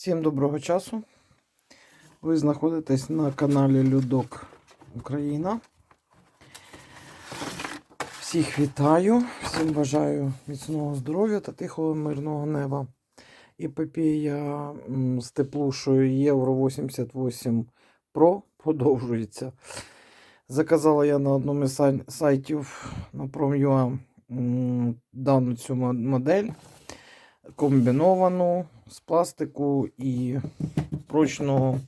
Всім доброго часу. Ви знаходитесь на каналі Людок Україна. Всіх вітаю, всім бажаю міцного здоров'я та тихого мирного неба. М, з теплушою Євро 88 Pro продовжується. Заказала я на одному із сайтів на Prom.ua дану цю модель комбіновану з пластику і прочного.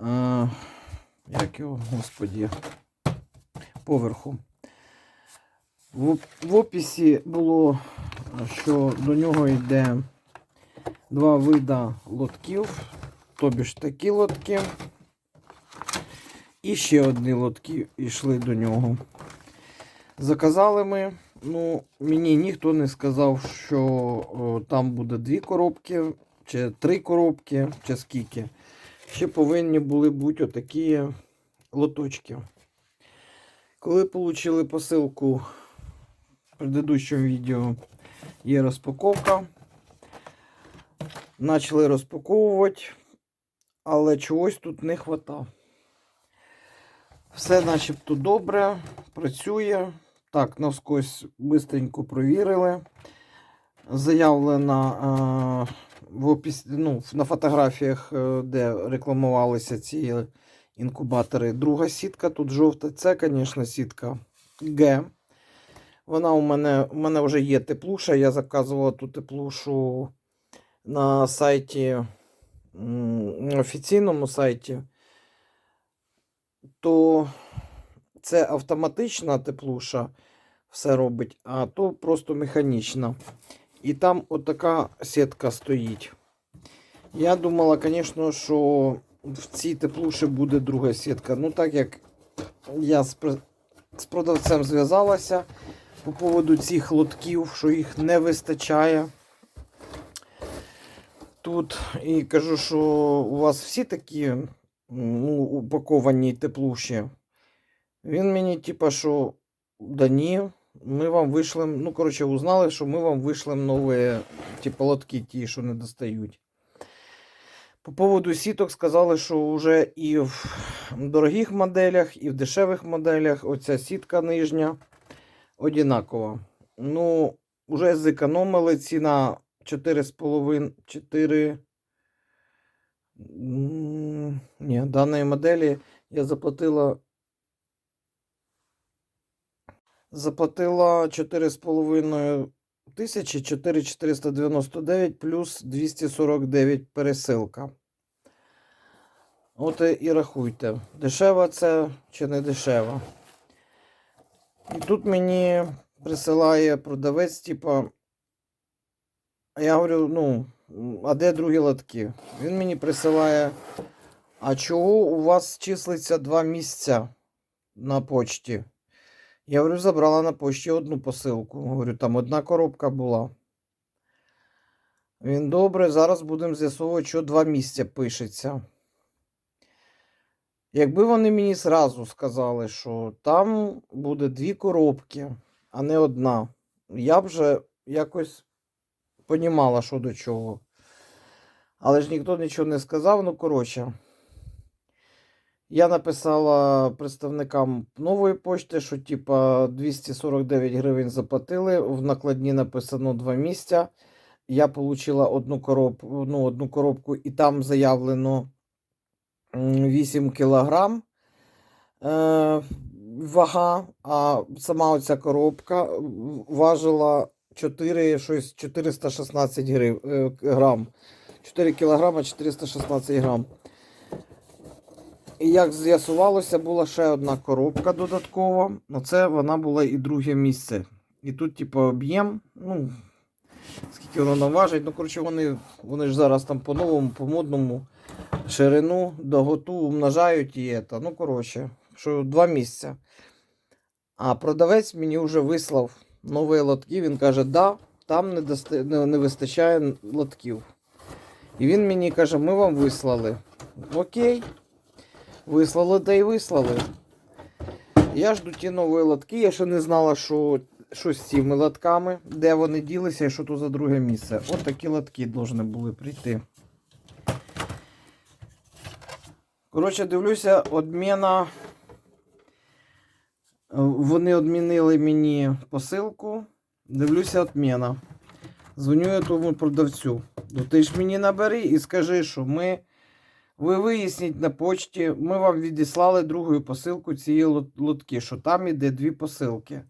Е, як його, господі, поверху. В, в описі було, що до нього йде два вида лотків, тобі ж такі лотки. І ще одні лотки йшли до нього. Заказали ми. Ну, мені ніхто не сказав, що о, там буде дві коробки, чи три коробки, чи скільки. Ще повинні були бути отакі лоточки. Коли отримали посилку в предыдущому відео є розпаковка. Почали розпаковувати, але чогось тут не вистачає. Все начебто добре, працює. Так, навскось бистренько провірили. Заявлена е, в опис, ну, на фотографіях, е, де рекламувалися ці інкубатори. Друга сітка, тут жовта. Це, звісно, сітка Г. Вона у мене, у мене вже є теплуша. Я заказувала ту теплушу на сайті, на офіційному сайті. То це автоматична теплуша все робить, а то просто механічна. І там отака сітка стоїть. Я думала, звісно, що в цій теплуші буде друга сітка. Ну, так як я з, продавцем зв'язалася по поводу цих лотків, що їх не вистачає. Тут і кажу, що у вас всі такі ну, упаковані теплуші. Він мені, типа, що да ні, ми вам вишлем, ну, коротше, узнали, що ми вам вишлем нові, типа, лотки ті, що не достають. По поводу сіток сказали, що вже і в дорогих моделях, і в дешевих моделях оця сітка нижня одинакова. Ну, вже зекономили ціна 4,5 4. Ні, даної моделі я заплатила заплатила 4,5 тисячі 4,499 плюс 249 пересилка. От і- рахуйте, дешева це чи не дешева. І тут мені присилає продавець, типа. Я говорю, ну, а де другі лотки? Він мені присилає. А чого у вас числиться два місця на почті? Я говорю, забрала на почті одну посилку. Говорю, там одна коробка була. Він добре, зараз будемо з'ясовувати, що два місця пишеться. Якби вони мені зразу сказали, що там буде дві коробки, а не одна, я б вже якось понімала, що до чого. Але ж ніхто нічого не сказав, ну коротше. Я написала представникам нової почти, що типа 249 гривень заплатили. В накладні написано два місця. Я отримала одну коробку, ну, одну коробку, і там заявлено 8 кілограм е, вага, а сама оця коробка важила 4, щось 416 грив, е, грам. 4 кілограма 416 грам. І як з'ясувалося, була ще одна коробка додаткова. Оце вона була і друге місце. І тут, типу, об'єм, ну, скільки воно нам важить. Ну, коротше, вони, вони ж зараз там по-новому, по-модному ширину, доготу умножають і це. Ну, коротше, що два місця. А продавець мені вже вислав нові лотки. Він каже, да, там не, дости... не вистачає лотків. І він мені каже, ми вам вислали. Окей. Вислали та й вислали. Я жду ті нові лотки. Я ще не знала, що що з цими лотками, де вони ділися і що то за друге місце. От такі лотки повинні були прийти. Коротше, дивлюся, обміна. Вони відмінили мені посилку. Дивлюся, отміна. Дзвоню я тому продавцю. Ну ти ж мені набери і скажи, що ми. Ви виясніть на почті, ми вам відіслали другу посилку цієї лотки, що там іде дві посилки.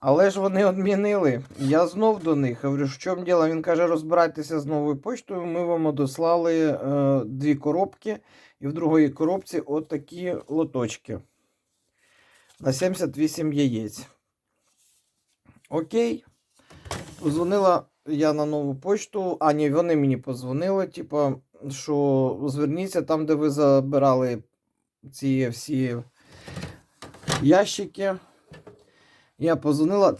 Але ж вони відмінили. Я знов до них говорю, в чому діло? Він каже, розбирайтеся з новою поштою. Ми вам одослали е, дві коробки, і в другій коробці отакі лоточки. На 78 яєць. Окей. Позвонила я на нову почту. А, ні, вони мені позвонили, типу, що зверніться там, де ви забирали ці всі ящики. Я позвонила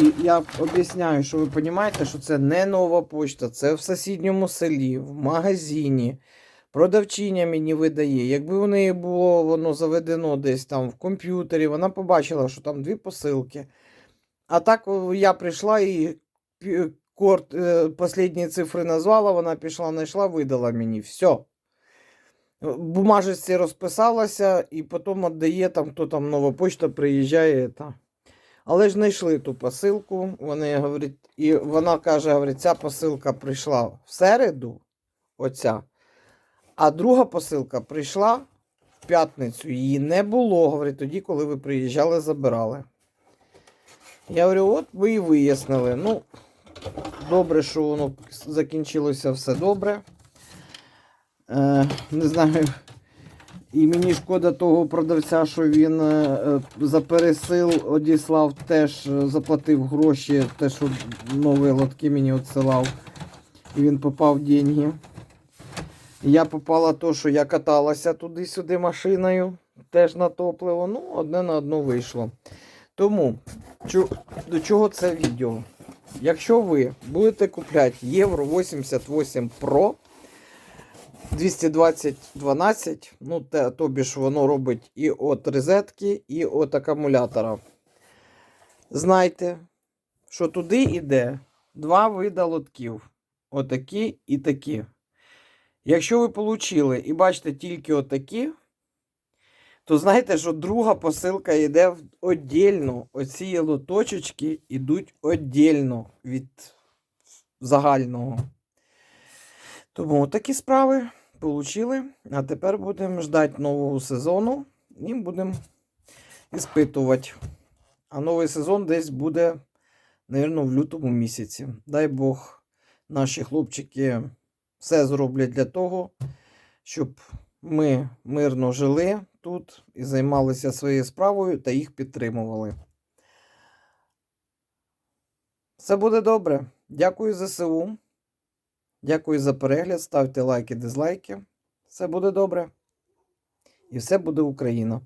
і я об'ясняю, що ви розумієте, що це не нова почта, це в сусідньому селі, в магазині. Продавчиня мені видає. Якби у неї було воно заведено десь там в комп'ютері, вона побачила, що там дві посилки. А так я прийшла і корт, е, останні цифри назвала, вона пішла, знайшла, видала мені. Все. В бумажці розписалася і потім віддає там, хто там нова почта приїжджає. Та. Але ж знайшли ту посилку. Вони говорять, і вона каже: говорить, ця посилка прийшла в середу, оця, а друга посилка прийшла в п'ятницю. Її не було, говорить, тоді, коли ви приїжджали, забирали. Я говорю, от ви і вияснили. Ну, добре, що воно закінчилося все добре. Е, не знаю. І мені шкода того продавця, що він е, е, за пересил одіслав, теж заплатив гроші, те, що нові лотки мені відсилав. І він попав деньги. Я попала то, що я каталася туди-сюди машиною, теж на топливо. Ну, одне на одно вийшло. Тому, до чого це відео? Якщо ви будете купляти Євро 88 Pro 220 12, ну, те, тобі ж воно робить і от розетки, і от акумулятора. Знайте, що туди йде два вида лотків. Отакі і такі. Якщо ви получили і бачите тільки отакі, то знаєте, що друга посилка йде віддільно. Оці лоточечки йдуть віддільно від загального. Тому такі справи получили. А тепер будемо ждати нового сезону і будемо іспитувати. А новий сезон десь буде, мабуть, в лютому місяці. Дай Бог, наші хлопчики все зроблять для того, щоб ми мирно жили тут і займалися своєю справою та їх підтримували. Все буде добре. Дякую ЗСУ. Дякую за перегляд. Ставте лайки, дизлайки. Все буде добре. І все буде Україна.